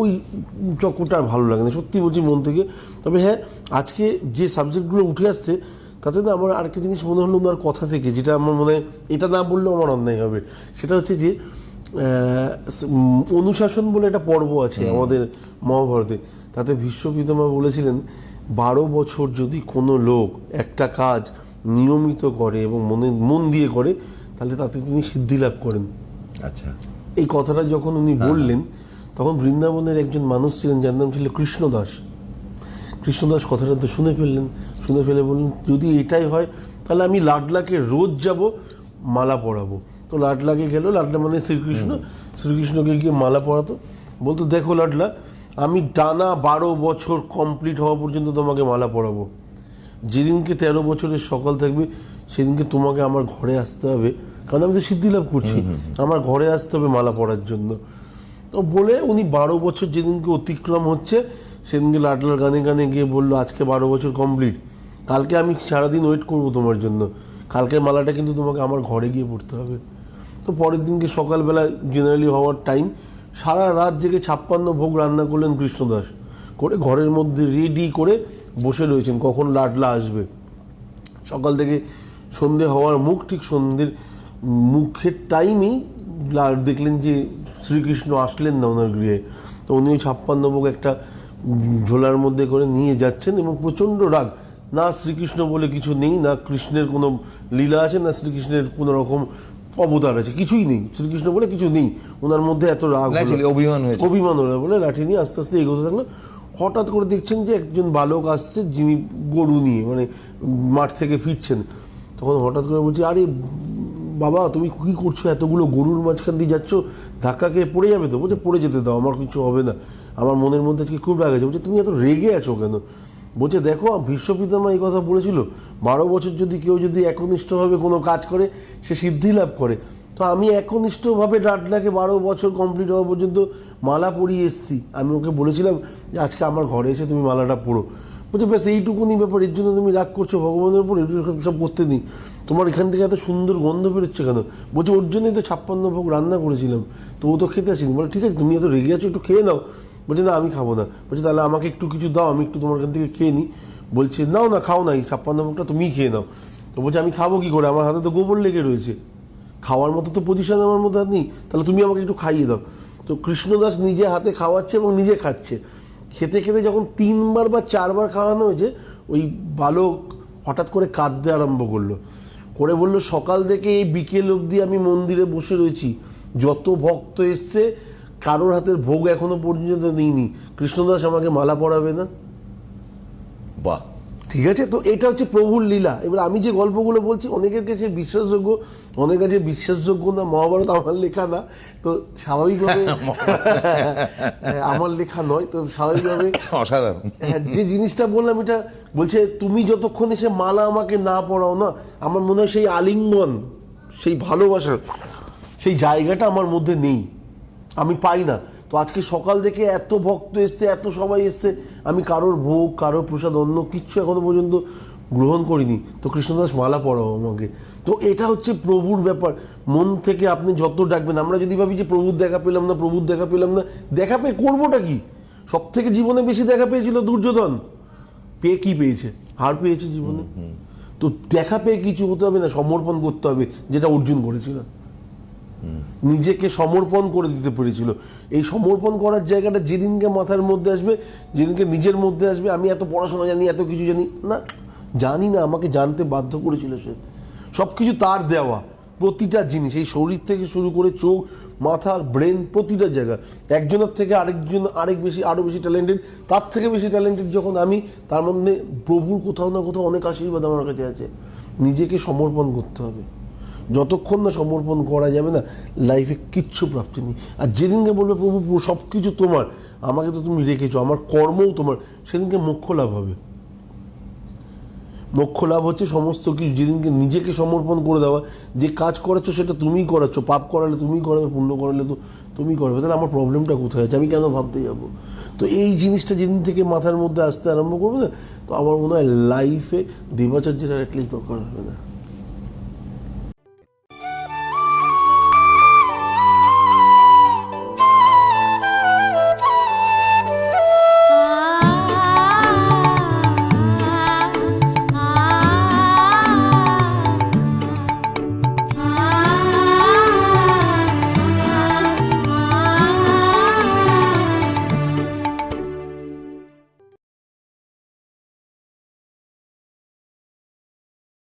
ওই চক্করটা আর ভালো লাগে না সত্যি বলছি মন থেকে। তবে হ্যাঁ আজকে যে সাবজেক্টগুলো উঠে আসছে তাতে না আমার আরেকটা জিনিস মনে হলো ওনার কথা থেকে যেটা আমার মনে হয় এটা না বললেও আমার অন্যায় হবে। সেটা হচ্ছে যে অনুশাসন বলে একটা পর্ব আছে আমাদের মহাভারতে। তাতে পিতামহ বলেছিলেন বারো বছর যদি কোনো লোক একটা কাজ নিয়মিত করে এবং মনে মন দিয়ে করে তাহলে তাতে তিনি সিদ্ধি লাভ করেন। আচ্ছা। এই কথাটা যখন উনি বললেন তখন বৃন্দাবনের একজন মানুষ ছিলেন যার নাম ছিল কৃষ্ণদাস। কৃষ্ণদাস কথাটা তো শুনে ফেললেন শুনে ফেলে বললেন যদি এটাই হয় তাহলে আমি লাডলাকে রোজ যাব মালা পরাবো। তো লাডলাকে গেল লাডলা মানে শ্রীকৃষ্ণ। শ্রীকৃষ্ণকে গিয়ে মালা পরাতো। বলতো দেখো লাডলা আমি টানা বারো বছর কমপ্লিট হওয়া পর্যন্ত তোমাকে মালা পরাবো। যেদিনকে তেরো বছরের সকাল থাকবে সেদিনকে তোমাকে আমার ঘরে আসতে হবে। কারণ আমি তো সিদ্ধি লাভ করছি। আমার ঘরে আসতে হবে মালা পরার জন্য। তো বলে উনি বারো বছর যেদিনকে অতিক্রম হচ্ছে, সেদিনকে লাডলার গানে গানে গিয়ে বলল, আজকে বারো বছর কমপ্লিট কালকে আমি সারাদিন ওয়েট করব তোমার জন্য। কালকের মালাটা কিন্তু তোমাকে আমার ঘরে গিয়ে পড়তে হবে। তো পরের দিনকে সকালবেলা জেনারেলি হওয়ার টাইম সারা রাত জেগে ছাপ্পান্ন ভোগ রান্না করলেন কৃষ্ণদাস। করে ঘরের মধ্যে রেডি করে বসে রয়েছেন, কখন লাডলা আসবে। সকাল থেকে সন্ধে হওয়ার মুখ, ঠিক সন্ধ্যের মুখের টাইমেই দেখলেন যে শ্রীকৃষ্ণ আসলেন না ওনার গৃহে। তো উনি ওই ছাপ্পান্ন ভোগ একটা ঝোলার মধ্যে করে নিয়ে যাচ্ছেন এবং প্রচণ্ড রাগ। না শ্রীকৃষ্ণ বলে কিছু নেই না কৃষ্ণের কোনো লীলা আছে না শ্রীকৃষ্ণের কোনো রকম অবতার আছে কিছুই নেই। শ্রীকৃষ্ণ বলে কিছু নেই। ওনার মধ্যে এত রাগ অভিমান। অভিমান হলো। বলে লাঠি নিয়ে আস্তে আস্তে এগোতে থাকল। হঠাৎ করে দেখছেন যে একজন বালক আসছে যিনি গরু নিয়ে মানে মাঠ থেকে ফিরছেন। তখন হঠাৎ করে বলছি আরে বাবা তুমি কি করছ? এতগুলো গরুর মাঝখান দিয়ে যাচ্ছ? ধাক্কা খেয়ে পড়ে যাবে তো? বলছে, পড়ে যেতে দাও, আমার কিছু হবে না। আমার মনের মধ্যে আজকে খুব রাগ আছে। বলছে, তুমি এত রেগে আছো কেন? বলছে, দেখো পিতামহ এই কথা বলেছিল, বারো বছর যদি কেউ যদি একনিষ্ঠভাবে কোনো কাজ করে, সে সিদ্ধি লাভ করে। তো আমি একনিষ্ঠভাবে লাডলাকে বারো বছর কমপ্লিট হওয়া পর্যন্ত মালা পরিয়ে এসেছি। আমি ওকে বলেছিলাম যে, আজকে আমার ঘরে এসে তুমি মালাটা পড়ো। বলছে, ব্যাস, এইটুকুনি ব্যাপার এর জন্য তুমি রাগ করছ, ভগবানের উপর এটুকু সব করতে নেই। তোমার এখান থেকে এত সুন্দর গন্ধ বেরোচ্ছে কেন? বলছে, ওর জন্যই তো ছাপ্পান্ন ভোগ রান্না করেছিলাম। তো ও তো খেতে আসেনি। বলে, ঠিক আছে, তুমি এত রেগে আছো, একটু খেয়ে নাও। বলছে, না, আমি খাব না। বলছে, তাহলে আমাকে একটু কিছু দাও, আমি একটু তোমার এখান থেকে খেয়ে নিই। বলছে, নাও না, খাও না, এই ছাপ্পান্ন ভোগটা তুমিই খেয়ে নাও। তো বলছে, আমি খাব কী করে? আমার হাতে তো গোবর লেগে রয়েছে। খাওয়ার মতো তো পজিশন আমার মধ্যে নেই। তাহলে তুমি আমাকে একটু খাইয়ে দাও। তো কৃষ্ণদাস নিজে হাতে খাওয়াচ্ছে এবং নিজে খাচ্ছে। খেতে খেতে যখন তিনবার বা চারবার খাওয়ানো হয়েছে, ওই বালক হঠাৎ করে কাঁদতে আরম্ভ করল। করে বলল, সকাল থেকে এই বিকেল অবধি আমি মন্দিরে বসে রয়েছি। যত ভক্ত এসছে, কারোর হাতের ভোগ এখনও পর্যন্ত নিইনি কৃষ্ণদাস আমাকে মালা পড়াবে না? বাহ। ঠিক আছে? তো এটা হচ্ছে প্রভুর লীলা। এবার আমি যে গল্পগুলো বলছি অনেকের কাছে বিশ্বাসযোগ্য অনেকের কাছে বিশ্বাসযোগ্য না মহাভারত আমার লেখা না। তো স্বাভাবিকভাবে আমার লেখা নয় তো স্বাভাবিকভাবে অসাধারণ। হ্যাঁ, যে জিনিসটা বললাম এটা বলছে তুমি যতক্ষণ এসে মালা আমাকে না পড়াও না আমার মনে হয় সেই আলিঙ্গন সেই ভালোবাসা সেই জায়গাটা আমার মধ্যে নেই। আমি পাই না। তো আজকে সকাল থেকে এত ভক্ত এসছে এত সবাই এসছে। আমি কারোর ভোগ কারোর প্রসাদ অন্য কিচ্ছু এখনও পর্যন্ত গ্রহণ করিনি। তো কৃষ্ণদাস মালা পড়াও আমাকে। তো এটা হচ্ছে প্রভুর ব্যাপার। মন থেকে আপনি যত ডাকবেন আমরা যদি ভাবি যে প্রভুর দেখা পেলাম না প্রভুর দেখা পেলাম না দেখা পেয়ে করবোটা কি? সব থেকে জীবনে বেশি দেখা পেয়েছিল দুর্যোধন। পেয়ে কি পেয়েছে? হার পেয়েছে জীবনে। তো দেখা পেয়ে কিছু হতে হবে না সমর্পণ করতে হবে যেটা অর্জুন করেছিল নিজেকে সমর্পণ করে দিতে পেরেছিল। এই সমর্পণ করার জায়গাটা যেদিনকে মাথার মধ্যে আসবে, যেদিনকে নিজের মধ্যে আসবে, আমি এত পড়াশোনা জানি, এত কিছু জানি, না জানি না, আমাকে জানতে বাধ্য করেছিল সে। সব কিছু তার দেওয়া, প্রতিটা জিনিস, এই শরীর থেকে শুরু করে চোখ, মাথা, ব্রেন, প্রতিটা জায়গা। একজনের থেকে আরেকজন, আরেক বেশি আরও বেশি ট্যালেন্টেড তার থেকে বেশি ট্যালেন্টেড যখন আমি, তার মধ্যে প্রভুর কোথাও না কোথাও অনেক আশীর্বাদ আমার কাছে আছে। নিজেকে সমর্পণ করতে হবে। যতক্ষণ না সমর্পণ করা যাবে না লাইফে কিচ্ছু প্রাপ্তি নেই। আর যেদিনকে বলবে, প্রভু সব কিছু তোমার, আমাকে তো তুমি রেখেছো, আমার কর্মও তোমার, সেদিনকে মোক্ষ লাভ হবে। মোক্ষ লাভ হচ্ছে সমস্ত কিছু, যেদিনকে নিজেকে সমর্পণ করে দেওয়া, যে কাজ করাচ্ছ সেটা তুমিই করাচ্ছ, পাপ করালে তুমিই করাবে, পুণ্য করালে তো তুমি করবে। তাহলে আমার প্রবলেমটা কোথায় আছে? আমি কেন ভাবতে যাব? তো এই জিনিসটা যেদিন থেকে মাথার মধ্যে আসতে আরম্ভ করবে না, তো আমার মনে হয় লাইফে দেবাচার্যের অ্যাটলিস্ট দরকার হবে না।